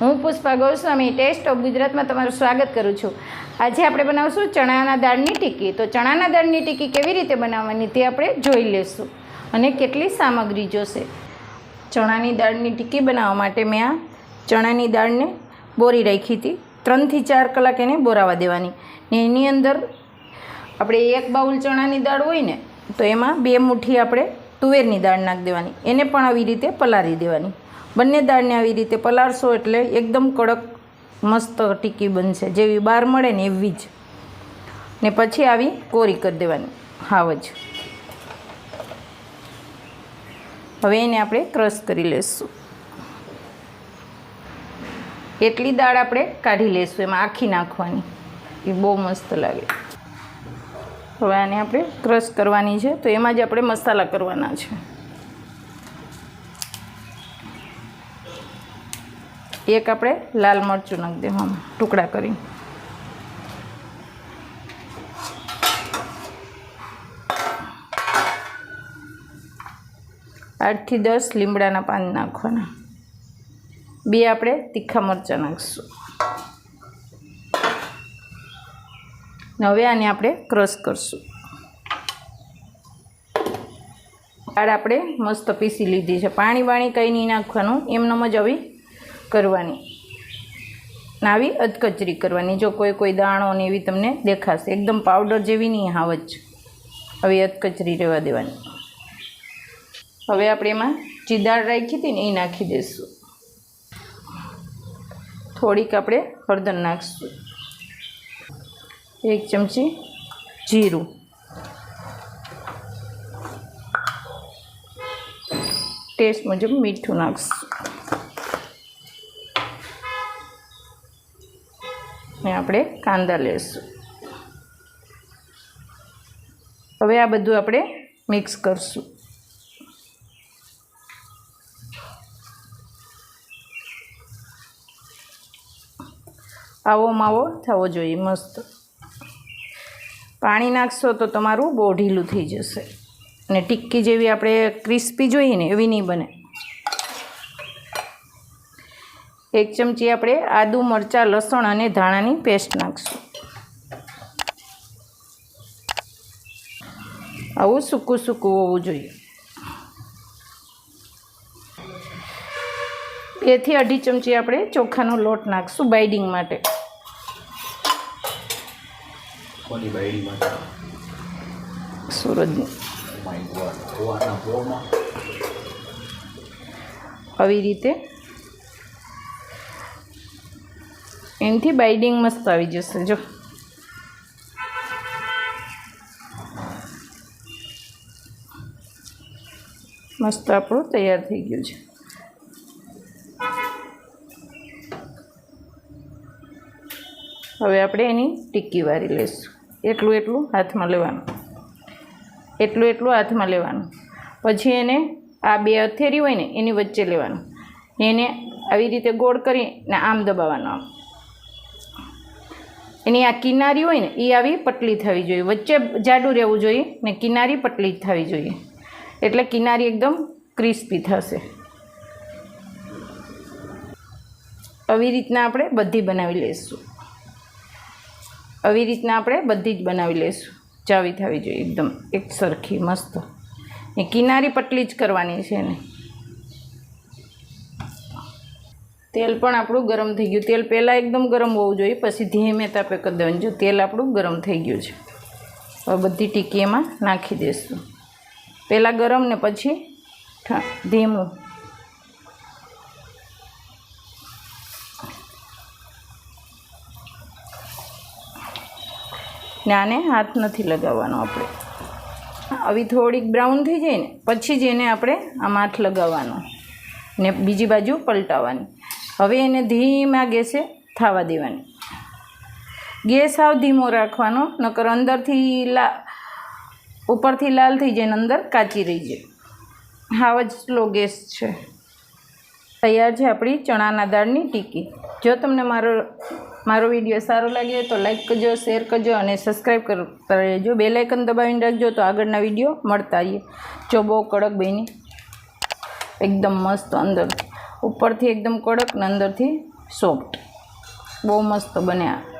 હું Pushpa Goswami test of ગુજરાતમાં તમારું સ્વાગત કરું છું. આજે આપણે બનાવશું ચણાના દાળની ટીકી. તો ચણાના દાળની ટીકી કેવી રીતે બનાવવાની તે આપણે જોઈ લેશું. અને કેટલી સામગ્રી જોશે. ચણાની દાળની ટીકી બનાવવા માટે મેં આ ચણાની દાળને બોરી રાખી હતી. ત્રણથી ચાર કલાક એને બોરાવા દેવાની. ને એની અંદર આપણે એક બાઉલ ચણાની દાળ હોય ને, તો એમાં બે મુઠ્ઠી આપણે તુવેરની દાળ નાખી દેવાની. એને પણ આવી રીતે પલાળી દેવાની. બંને દાળને આવી રીતે પલાળશો એટલે એકદમ કડક, મસ્ત ટીકી બનશે. જેવી બહાર મળે ને એવી જ. ને પછી આવી કોરી કરી દેવાની. હાવ જ. હવે એને આપણે ક્રશ કરી લઈશું એટલી દાળ આપણે કાઢી લઈશું એમાં આખી નાખવાની. એ બહુ મસ્ત લાગે. હવે આને આપણે ક્રશ કરવાની છે, તો એમાં જ આપણે મસાલા કરવાના છે. એક આપણે લાલ મરચું નાખી દેવાનું, ટુકડા કરી આઠથી દસ લીમડાના પાન નાખવાના. બે આપણે તીખા મરચાં નાખીશું. હવે આને આપણે ક્રશ કરશું. દાળ આપણે મસ્ત પીસી લીધી છે. પાણી વાણી કંઈ નહીં નાખવાનું. એમનેમ જ આવી કરવાની. નાવી અધકચરી કરવાની. જો કોઈ કોઈ દાણો ને એવી તમને દેખાશે. એકદમ પાવડર જેવી નહીં હાવ હવે અધકચરી રહેવા દેવાની. હવે આપણે એમાં જે દાળ રાખી હતી ને એ નાખી દઈશું થોડીક આપણે હળદર નાખીશું. એક ચમચી જીરું. ટેસ્ટ મુજબ મીઠું નાખશું. ને આપણે કાંદા લેશું. હવે આ બધું આપણે મિક્સ કરશું. આવો માવો થવો જોઈએ, મસ્ત. પાણી નાખશો તો તમારું બહુ ઢીલું થઈ જશે. અને ટિક્કી જેવી આપણે ક્રિસ્પી જોઈએ ને, એવી નહીં બને. એક ચમચી આપણે આદું મરચાં લસણ અને ધાણાની પેસ્ટ નાખશું. આવું સૂકું સૂકું હોવું જોઈએ. બેથી અઢી ચમચી આપણે ચોખાનો લોટ નાખશું બાઇડિંગ માટે. સુરજની. ગોમાં આવી રીતે એનાથી બાઇડિંગ મસ્ત આવી જશે, જો. મસ્ત આપણું તૈયાર થઈ ગયું છે. હવે આપણે એની ટીક્કી વારી લઈશું. એટલું એટલું હાથમાં લેવાનું. એટલું એટલું હાથમાં લેવાનું. પછી એને આ બે હથેરી હોય ને, એની વચ્ચે લેવાનું. એને આવી રીતે ગોળ કરીને આમ દબાવવાનું આમ. એની આ કિનારી હોય ને એ આવી પટલી થવી જોઈએ. વચ્ચે જાડું રહેવું જોઈએ ને કિનારી પટલી થવી જોઈએ. એટલે કિનારી એકદમ ક્રિસ્પી થશે. આવી રીતના આપણે બધી બનાવી લઈશું આવી રીતના આપણે બધી જ બનાવી લઈશું ચાવી થવી જોઈએ એકદમ. એક સરખી, મસ્ત. એ કિનારી પટલી જ કરવાની છે એને. તેલ પણ આપણું ગરમ થઈ ગયું. તેલ પહેલાં એકદમ ગરમ હોવું જોઈએ, પછી ધીમે તાપે કરી દેવાનું. જો તેલ આપણું ગરમ થઈ ગયું છે. હવે બધી ટીકી એમાં નાખી દઈશું પહેલાં ગરમ ને પછી ધીમું. ને આને હાથ નથી લગાવવાનો આપણે. આવી થોડીક બ્રાઉન થઈ જાય ને, પછી જ એને આપણે આમ હાથ લગાવવાનો. ને બીજી બાજુ પલટાવવાની. હવે એને ધીમા ગેસે થવા દેવાની. ગેસ સાવ ધીમો રાખવાનો, નકર અંદરથી લા, ઉપરથી લાલ થઈ જાય ને અંદર કાચી રહી જાય. હાવ જ સ્લો ગેસ છે. તૈયાર છે આપણી ચણાના દાળની ટીકી. જો તમને મારો મારો વીડિયો સારો લાગે તો લાઈક કરજો, શેર કરજો અને સબસ્ક્રાઈબ કરતા રહેજો. બે લાઇકન દબાવીને રાખજો તો આગળના વીડિયો મળતા રહીએ જો બહુ કડક બની. એકદમ મસ્ત અંદર. ઉપરથી એકદમ કડક ને અંદરથી સોફ્ટ બહુ મસ્ત બને આ